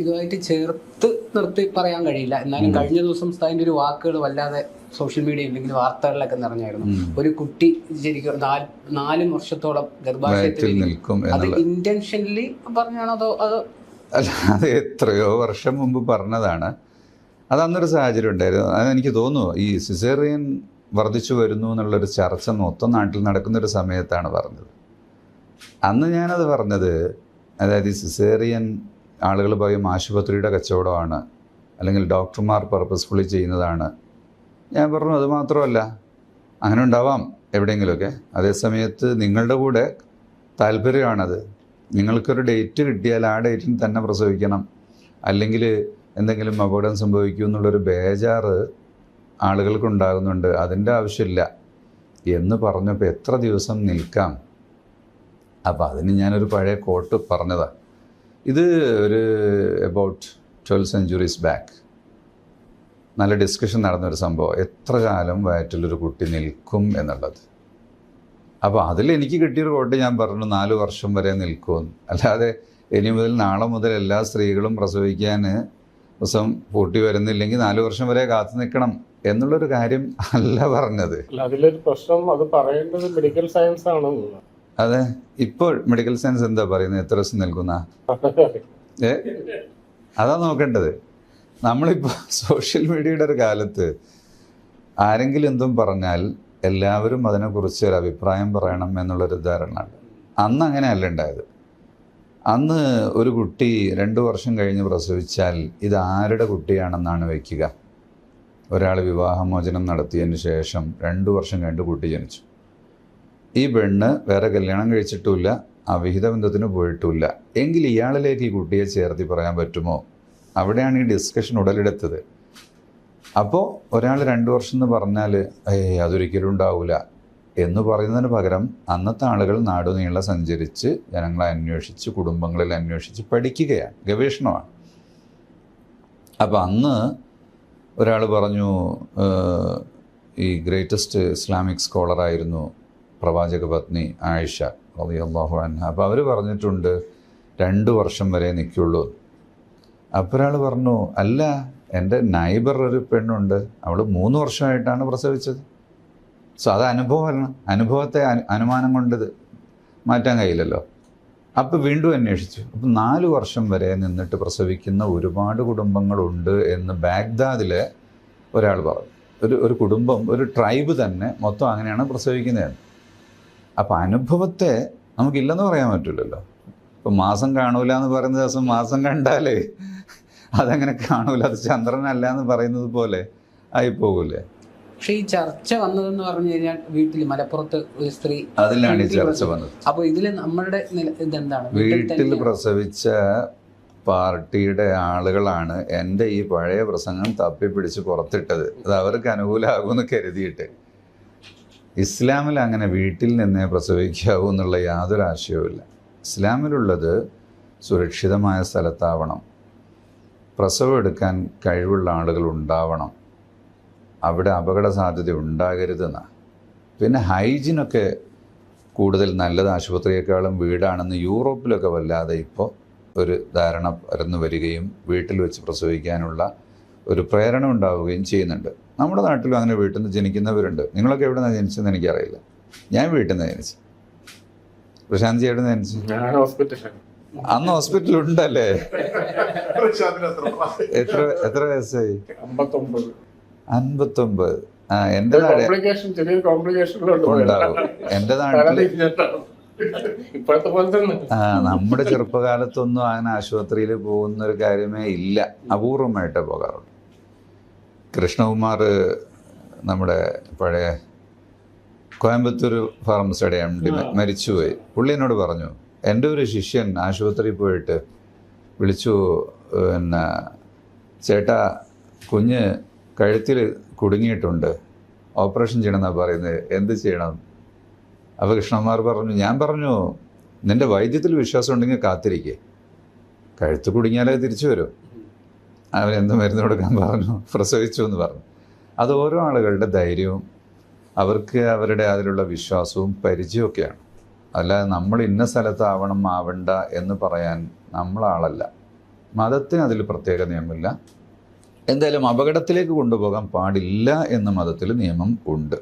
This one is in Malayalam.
ഇതുമായിട്ട് ചേർത്ത് നിർത്തി പറയാൻ കഴിയില്ല. എന്നാലും കഴിഞ്ഞ ദിവസം അതിന്റെ ഒരു വാക്കുകൾ വല്ലാതെ സോഷ്യൽ മീഡിയ അല്ലെങ്കിൽ വാർത്തകളിലൊക്കെ നിറഞ്ഞായിരുന്നു. ഒരു കുട്ടി ശരിക്കും നാല് വർഷത്തോളം ഗർഭാശയത്തിൽ നിൽക്കും അത് ഇന്റൻഷനലി പറഞ്ഞാണോ അതോ അതോ? അല്ല അത് എത്രയോ വർഷം മുമ്പ് പറഞ്ഞതാണ്. അത് അന്നൊരു സാഹചര്യം ഉണ്ടായിരുന്നു. അത് എനിക്ക് തോന്നുന്നു ഈ സിസേറിയൻ വർദ്ധിച്ചു വരുന്നു എന്നുള്ളൊരു ചർച്ച മൊത്തം നാട്ടിൽ നടക്കുന്നൊരു സമയത്താണ് പറഞ്ഞത്. അന്ന് ഞാനത് പറഞ്ഞത് അതായത് ഈ സിസേറിയൻ ആളുകൾ പറയും ആശുപത്രിയുടെ കച്ചവടമാണ് അല്ലെങ്കിൽ ഡോക്ടർമാർ പർപ്പസ്ഫുള്ളി ചെയ്യുന്നതാണ്. ഞാൻ പറഞ്ഞു അത് മാത്രമല്ല അങ്ങനെ ഉണ്ടാവാം എവിടെയെങ്കിലുമൊക്കെ. അതേസമയത്ത് നിങ്ങളുടെ കൂടെ താല്പര്യമാണത്. നിങ്ങൾക്കൊരു ഡേറ്റ് കിട്ടിയാൽ ആ ഡേറ്റിൽ തന്നെ പ്രസവിക്കണം. അല്ലെങ്കിൽ എന്തെങ്കിലും അപകടം സംഭവിക്കും എന്നുള്ളൊരു ബേജാറ് ആളുകൾക്ക് ഉണ്ടാകുന്നുണ്ട് അതിന്റെ ആവശ്യമില്ല. എന്ന് പറഞ്ഞപ്പോൾ എത്ര ദിവസം നിൽക്കാം? അപ്പോൾ അതിന് ഞാനൊരു പഴയ കോട്ട് പറഞ്ഞതാണ് ഇത് ഒരു അബൌട്ട് ട്വൽവ് സെഞ്ചുറീസ് ബാക്ക് നല്ല ഡിസ്കഷൻ നടന്നൊരു സംഭവം. എത്ര കാലം വയറ്റിലൊരു കുട്ടി നിൽക്കും എന്നുള്ളത്. അപ്പോൾ അതിൽ എനിക്ക് കിട്ടിയൊരു കോട്ട് ഞാൻ പറഞ്ഞു നാല് വർഷം വരെ നിൽക്കുമെന്ന്. അല്ലാതെ ഇനി മുതൽ നാളെ മുതൽ എല്ലാ സ്ത്രീകളും പ്രസവിക്കാൻ ദിവസം പൂട്ടി വരുന്നില്ലെങ്കിൽ നാല് വർഷം വരെ കാത്തു നിൽക്കണം എന്നുള്ളൊരു കാര്യം അല്ല പറഞ്ഞത്. അതിലൊരു പ്രശ്നം അത് പറയേണ്ടത് മെഡിക്കൽ സയൻസ് ആണെന്നുള്ളത് അതെ. ഇപ്പോൾ മെഡിക്കൽ സയൻസ് എന്താ പറയുന്നത്? എത്ര ദിവസം നിൽക്കുന്ന? ഏ? അതാ നോക്കേണ്ടത്. നമ്മളിപ്പോൾ സോഷ്യൽ മീഡിയയുടെ ഒരു കാലത്ത് ആരെങ്കിലും എന്തും പറഞ്ഞാൽ എല്ലാവരും അതിനെക്കുറിച്ച് ഒരു അഭിപ്രായം പറയണം എന്നുള്ളൊരു ധാരണ അന്ന് അന്ന് അങ്ങനെയല്ല ഉണ്ടായത്. അന്ന് ഒരു കുട്ടി രണ്ട് വർഷം കഴിഞ്ഞ് പ്രസവിച്ചാൽ ഇത് ആരുടെ കുട്ടിയാണെന്നാണ് വയ്ക്കുക ഒരാൾ വിവാഹമോചനം നടത്തിയതിന് ശേഷം രണ്ട് വർഷം കഴിഞ്ഞ് കുട്ടി ജനിച്ചു. ഈ പെണ്ണ് വേറെ കല്യാണം കഴിച്ചിട്ടുമില്ല അവിഹിത ബന്ധത്തിന് പോയിട്ടുമില്ല. എങ്കിൽ ഇയാളിലേക്ക് ഈ കുട്ടിയെ ചേർത്തി പറയാൻ പറ്റുമോ? അവിടെയാണ് ഈ ഡിസ്കഷൻ ഉടലെടുത്തത്. അപ്പോൾ ഒരാൾ രണ്ട് വർഷം എന്ന് പറഞ്ഞാൽ ഏയ് അതൊരിക്കലും ഉണ്ടാവില്ല എന്ന് പറയുന്നതിന് പകരം അന്നത്തെ ആളുകൾ നാടുനീളെ സഞ്ചരിച്ച് ജനങ്ങളെ അന്വേഷിച്ച് കുടുംബങ്ങളിൽ അന്വേഷിച്ച് പഠിക്കുകയാണ്. ഗവേഷണമാണ്. അപ്പോൾ അന്ന് ഒരാൾ പറഞ്ഞു ഈ ഗ്രേറ്റസ്റ്റ് ഇസ്ലാമിക് സ്കോളറായിരുന്നു പ്രവാചക പത്നി ആയിഷ അള്ളാഹു അൻഹ. അപ്പോൾ അവർ പറഞ്ഞിട്ടുണ്ട് രണ്ട് വർഷം വരെ നിൽക്കുള്ളൂ. അപ്പോൾ ഒരാൾ പറഞ്ഞു അല്ല എന്റെ നൈബർ ഒരു പെണ്ണുണ്ട് അവൾ മൂന്ന് വർഷമായിട്ടാണ് പ്രസവിച്ചത്. സോ അത് അനുഭവമല്ല അനുഭവത്തെ അനു- അനുമാനം കൊണ്ട് ഇത് മാറ്റാൻ കഴിയില്ലല്ലോ. അപ്പോൾ വീണ്ടും അന്വേഷിച്ചു. അപ്പം നാല് വർഷം വരെ നിന്നിട്ട് പ്രസവിക്കുന്ന ഒരുപാട് കുടുംബങ്ങളുണ്ട് എന്ന് ബാഗ്ദാദിലെ ഒരാൾ പറഞ്ഞു. ഒരു ഒരു കുടുംബം ഒരു ട്രൈബ് തന്നെ മൊത്തം അങ്ങനെയാണ് പ്രസവിക്കുന്നതെന്ന്. അപ്പോൾ അനുഭവത്തെ നമുക്കില്ലെന്ന് പറയാൻ പറ്റില്ലല്ലോ ഇപ്പം മാസം കാണൂല എന്ന് പറയുന്ന ദിവസം മാസം കണ്ടാലേ അതങ്ങനെ കാണൂല അത് ചന്ദ്രനല്ല എന്ന് പറയുന്നത് പോലെ ആയിപ്പോകൂലേ. പക്ഷെ ഈ ചർച്ച വന്നതെന്ന് പറഞ്ഞു കഴിഞ്ഞാൽ വീട്ടിൽ മലപ്പുറത്ത് ഒരു സ്ത്രീ അതിലാണ് ഈ ചർച്ച വന്നത്. അപ്പൊ ഇതിൽ നമ്മളുടെ ഇതെന്താണ്? വീട്ടിൽ പ്രസവിച്ച പാർട്ടിയുടെ ആളുകളാണ് എന്റെ ഈ പഴയ പ്രസംഗം തപ്പിപ്പിടിച്ച് പുറത്തിട്ടത്. അത് അവർക്ക് അനുകൂലമാകുമെന്ന് കരുതിയിട്ട്. ഇസ്ലാമിൽ അങ്ങനെ വീട്ടിൽ നിന്നേ പ്രസവിക്കാവൂ എന്നുള്ള യാതൊരു ആശയവുമില്ല ഇസ്ലാമിലുള്ളത് സുരക്ഷിതമായ സ്ഥലത്താവണം. പ്രസവം എടുക്കാൻ കഴിവുള്ള ആളുകൾ ഉണ്ടാവണം. അവിടെ അപകട സാധ്യത ഉണ്ടാകരുതെന്നാണ് പിന്നെ ഹൈജീനൊക്കെ കൂടുതൽ നല്ലത് ആശുപത്രിയേക്കാളും വീടാണെന്ന് യൂറോപ്പിലൊക്കെ വല്ലാതെ ഇപ്പോൾ ഒരു ധാരണ പരന്നു വരികയും വീട്ടിൽ വെച്ച് പ്രസവിക്കാനുള്ള ഒരു പ്രേരണ ഉണ്ടാവുകയും ചെയ്യുന്നുണ്ട്. നമ്മുടെ നാട്ടിലും അങ്ങനെ വീട്ടിൽ നിന്ന് ജനിക്കുന്നവരുണ്ട്. നിങ്ങളൊക്കെ എവിടെ നിന്നാണ് ജനിച്ചതെന്ന് എനിക്കറിയില്ല. ഞാൻ വീട്ടിൽ നിന്ന് ജനിച്ചു പ്രശാന്ത് എവിടെ നിന്ന് ജനിച്ചു അന്ന് ഹോസ്പിറ്റലിൽ ഉണ്ടല്ലേ? എത്ര എത്ര വയസ്സായി? അൻപത്തൊമ്പത്. ആ എന്റെ നാട് ഉണ്ടാവും. എന്റെ നാട്ടിൽ ഇപ്പോഴത്തെ പോലെ തന്നെ. ആ, നമ്മുടെ ചെറുപ്പകാലത്തൊന്നും അങ്ങനെ ആശുപത്രിയിൽ പോകുന്ന ഒരു കാര്യമേ ഇല്ല. അപൂർവമായിട്ടേ പോകാറുള്ളൂ. കൃഷ്ണകുമാർ നമ്മുടെ പഴയ കോയമ്പത്തൂർ ഫാർമസിയുടെ എം ഡി മരിച്ചുപോയി. പുള്ളി എന്നോട് പറഞ്ഞു എന്റെ ഒരു ശിഷ്യൻ ആശുപത്രിയിൽ പോയിട്ട് വിളിച്ചു പിന്നെ ചേട്ടാ കുഞ്ഞ് കഴുത്തിൽ കുടുങ്ങിയിട്ടുണ്ട്. ഓപ്പറേഷൻ ചെയ്യണമെന്നാണ് പറയുന്നത്. എന്ത് ചെയ്യണം? അപ്പോൾ കൃഷ്ണകുമാർ പറഞ്ഞു ഞാൻ പറഞ്ഞു നിന്റെ വൈദ്യത്തിൽ വിശ്വാസം ഉണ്ടെങ്കിൽ കാത്തിരിക്കേ. കഴുത്ത് കുടുങ്ങിയാലേ തിരിച്ചു വരും. അവൻ എന്ത് മരുന്ന് കൊടുക്കാൻ പറഞ്ഞു? പ്രസവിച്ചു എന്ന് പറഞ്ഞു. അത് ഓരോ ആളുകളുടെ ധൈര്യവും അവർക്ക് അവരുടെ അതിലുള്ള വിശ്വാസവും പരിചയമൊക്കെയാണ്. അല്ലാതെ നമ്മൾ ഇന്ന സ്ഥലത്താവണം ആവണ്ട എന്ന് പറയാൻ നമ്മളാളല്ല. മതത്തിന് അതിൽ പ്രത്യേക നിയമമില്ല. എന്തായാലും അപകടത്തിലേക്ക് കൊണ്ടുപോകാൻ പാടില്ല എന്ന് മതത്തിൽ നിയമം ഉണ്ട്.